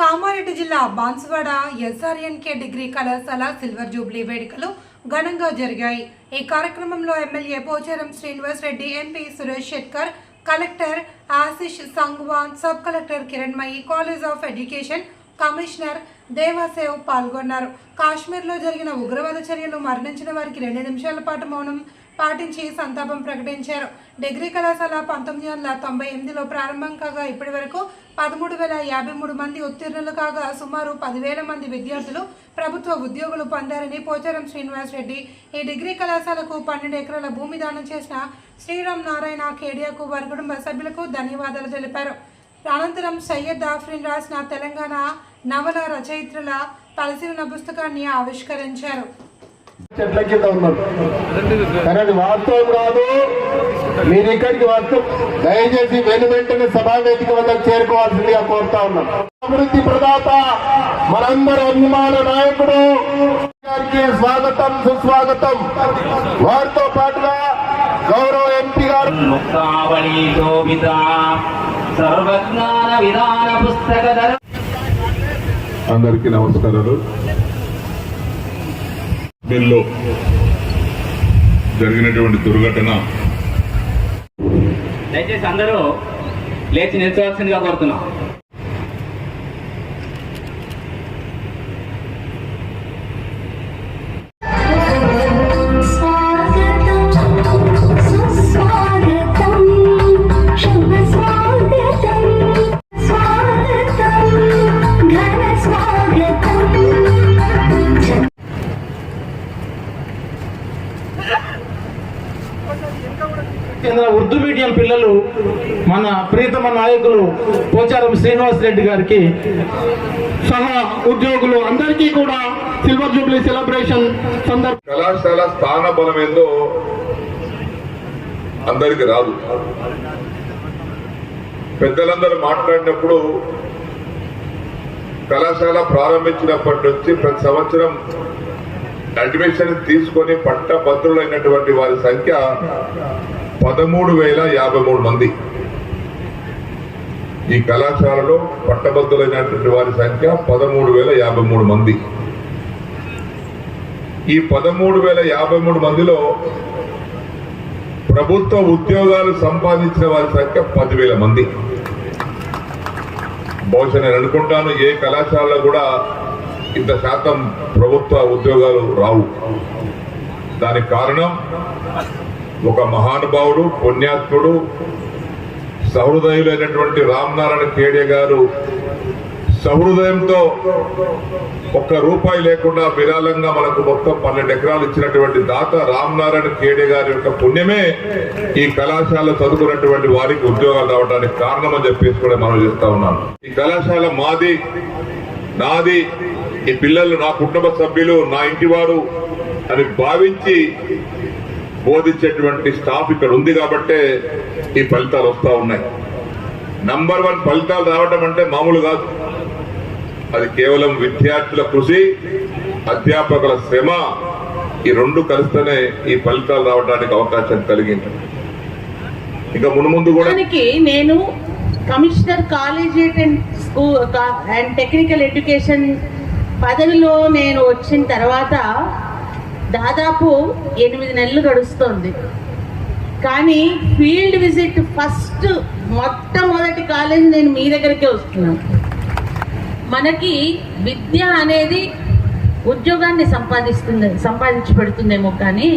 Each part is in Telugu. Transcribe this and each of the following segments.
కామారెడ్డి జిల్లా బాన్సువాడ ఎస్ఆర్ఎన్కే డిగ్రీ కళాశాల సిల్వర్ జూబ్లీ వేడుకలు ఘనంగా జరిగాయి. ఈ కార్యక్రమంలో MLA Pocharam Srinivas Reddy MP Suresh Shetkar collector Ashish Sangwan sub collector Kiranmayi college of education commissioner Devasev పాల్గొన్నారు. కాశ్మీర్లో జరిగిన ఉగ్రవాద చర్యలు మరణించిన వారికి రెండు నిమిషాల పాటు మౌనం పాటించి సంతాపం ప్రకటించారు. డిగ్రీ కళాశాల పంతొమ్మిది వందల తొంభై ఎనిమిదిలో ప్రారంభం కాగా ఇప్పటి వరకు పదమూడు వేల యాభై మూడు మంది ఉత్తీర్ణులు కాగా సుమారు పదివేల మంది విద్యార్థులు ప్రభుత్వ ఉద్యోగులు పొందారని పోచారం శ్రీనివాస్ రెడ్డి. ఈ డిగ్రీ కళాశాలకు పన్నెండు ఎకరాల భూమి దానం చేసిన శ్రీరామ్ నారాయణ కేడియాకు వారి కుటుంబ సభ్యులకు ధన్యవాదాలు తెలిపారు. అనంతరం సయ్యద్ ఆఫ్రిన్ రాసిన తెలంగాణ నవల రచయిత్రుల పరిశీలన పుస్తకాన్ని ఆవిష్కరించారు. చెట్ల కింద ఉన్నారు కానీ అది వాస్తవం కాదు. మీరు ఇక్కడికి వస్తూ దయచేసి వెను వెంటనే సభావేదిక వద్దకు చేరుకోవాల్సిందిగా కోరుతా ఉన్నాం. అభివృద్ధి ప్రదాత మనందరి అభిమాన నాయకుడు గారికి స్వాగతం సుస్వాగతం. వారితో పాటుగా గౌరవ ఎంపీ గారు. సర్వజ్ఞాన విధాన పుస్తక అందరికీ నమస్కారాలు. బిల్లో జరిగినటువంటి దుర్ఘటన. దయచేసి అందరూ లేచి నిల్చోవాల్సిందిగా కోరుతున్నాం. చెందిన ఉర్దూ మీడియం పిల్లలు మన ప్రీతమ నాయకులు పోచారం శ్రీనివాస్ రెడ్డి గారికి సహా ఉద్యోగులు అందరికీ కూడా సిల్వర్ జూబ్లీ సెలబ్రేషన్ సందర్భ కళాశాల స్థాన బలం ఏందో అందరికి రాదు. పెద్దలందరూ మాట్లాడినప్పుడు కళాశాల ప్రారంభించినప్పటి నుంచి ప్రతి సంవత్సరం అడ్మిషన్ తీసుకొని పట్టభద్రులైనటువంటి వారి సంఖ్య పదమూడు వేల యాభై మూడు మంది. ఈ కళాశాలలో పట్టభద్రులైనటువంటి వారి సంఖ్య పదమూడు వేల యాభై మూడు మంది. ఈ పదమూడు వేల యాభై మూడు మందిలో ప్రభుత్వ ఉద్యోగాలు సంపాదించిన వారి సంఖ్య పదివేల మంది. బహుశా నేను అనుకుంటాను ఏ కళాశాలలో కూడా ఇంత శాతం ప్రభుత్వ ఉద్యోగాలు రావు. దానికి కారణం ఒక మహానుభావుడు పుణ్యాత్ముడు సహృదయులైనటువంటి రామనారాయణ ఖేడే గారు సహృదయంతో ఒక్క రూపాయి లేకుండా విరాళంగా మనకు మొత్తం పన్నెండు ఎకరాలు ఇచ్చినటువంటి దాత రామనారాయణ ఖేడే గారి యొక్క పుణ్యమే ఈ కళాశాల చదువుకున్నటువంటి వారికి ఉద్యోగాలు రావడానికి కారణం అని చెప్పేసి కూడా మనం చేస్తా ఉన్నాను ఈ కళాశాల మాది నాది ఈ పిల్లలు నా కుటుంబ సభ్యులు నా ఇంటివారు అని భావించి బోధించేటువంటి స్టాఫ్ ఇక్కడ ఉంది కాబట్టే ఈ ఫలితాలు వస్తూ ఉన్నాయి. నంబర్ వన్ ఫలితాలు రావడం అంటే మామూలు కాదు. అది కేవలం విద్యార్థుల కృషి అధ్యాపకుల శ్రమ ఈ రెండు కలిస్తేనే ఈ ఫలితాలు రావడానికి అవకాశం కలిగింది. ఇక మునుముందు కూడా నేను commissioner college and school and technical education పదవిలో నేను వచ్చిన తర్వాత దాదాపు ఎనిమిది నెలలు గడుస్తుంది. కానీ ఫీల్డ్ విజిట్ ఫస్ట్ మొట్టమొదటి కాలేజ్ నేను మీ దగ్గరికే వస్తున్నాను. మనకి విద్య అనేది ఉద్యోగాన్ని సంపాదిస్తుంది సంపాదించి పెడుతుందేమో కానీ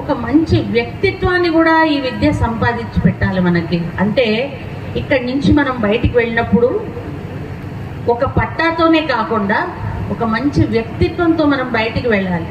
ఒక మంచి వ్యక్తిత్వాన్ని కూడా ఈ విద్య సంపాదించి పెట్టాలి మనకి. అంటే ఇక్కడి నుంచి మనం బయటికి వెళ్ళినప్పుడు ఒక పట్టాతోనే కాకుండా ఒక మంచి వ్యక్తిత్వంతో మనం బయటికి వెళ్ళాలి.